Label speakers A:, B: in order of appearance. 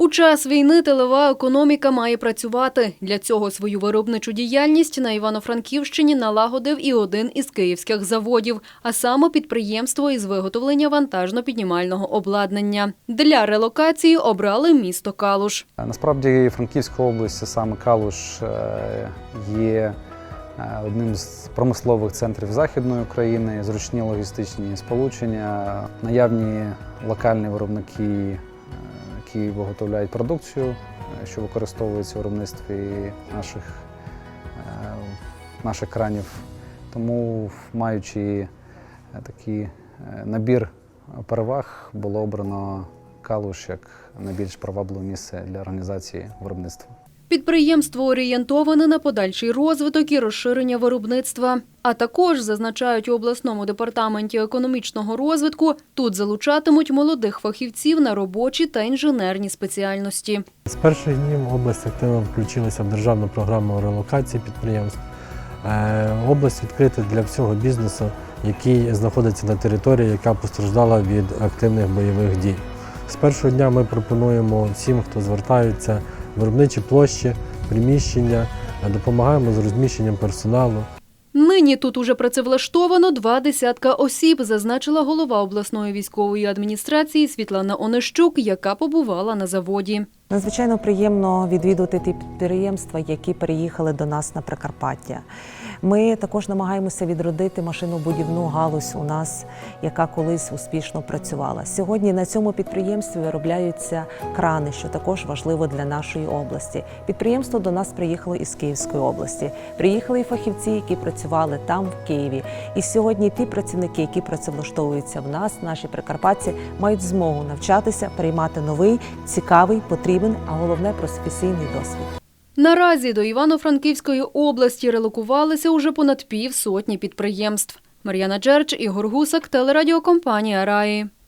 A: У час війни тилова економіка має працювати. Для цього свою виробничу діяльність на Івано-Франківщині налагодив і один із київських заводів, а саме підприємство із виготовлення вантажно-піднімального обладнання. Для релокації обрали місто Калуш.
B: Насправді Франківська область, саме Калуш, е, є е, одним з промислових центрів Західної України, зручні логістичні сполучення, наявні локальні виробники, які виготовляють продукцію, е, що використовується у виробництві наших, е, наших кранів. Тому, маючи е, такий набір переваг, було обрано Калуш як найбільш привабливе місце для організації виробництва.
A: Підприємство орієнтоване на подальший розвиток і розширення виробництва. А також зазначають у обласному департаменті економічного розвитку. Тут залучатимуть молодих фахівців на робочі та інженерні спеціальності.
C: З перших днів область активно включилася в державну програму релокації підприємств. Е, Область відкрита для всього бізнесу, який знаходиться на території, яка постраждала від активних бойових дій. З першого дня ми пропонуємо всім, хто звертається, виробничі площі, приміщення, допомагаємо з розміщенням персоналу.
A: Нині тут уже працевлаштовано два десятка осіб, зазначила голова обласної військової адміністрації Світлана Онищук, яка побувала на заводі.
D: Надзвичайно приємно відвідувати ті підприємства, які переїхали до нас на Прикарпаття. Ми також намагаємося відродити машинобудівну галузь у нас, яка колись успішно працювала. Сьогодні на цьому підприємстві виробляються крани, що також важливо для нашої області. Підприємство до нас приїхало із Київської області. Приїхали і фахівці, які працювали там, в Києві. І сьогодні ті працівники, які працевлаштовуються в нас, наші прикарпатці, мають змогу навчатися, приймати новий, цікавий, потрібен, а головне професійний досвід.
A: Наразі до Івано-Франківської області релокувалися уже понад пів сотні підприємств. Мар'яна Джерч, Ігор Гусак, телерадіокомпанія Раї.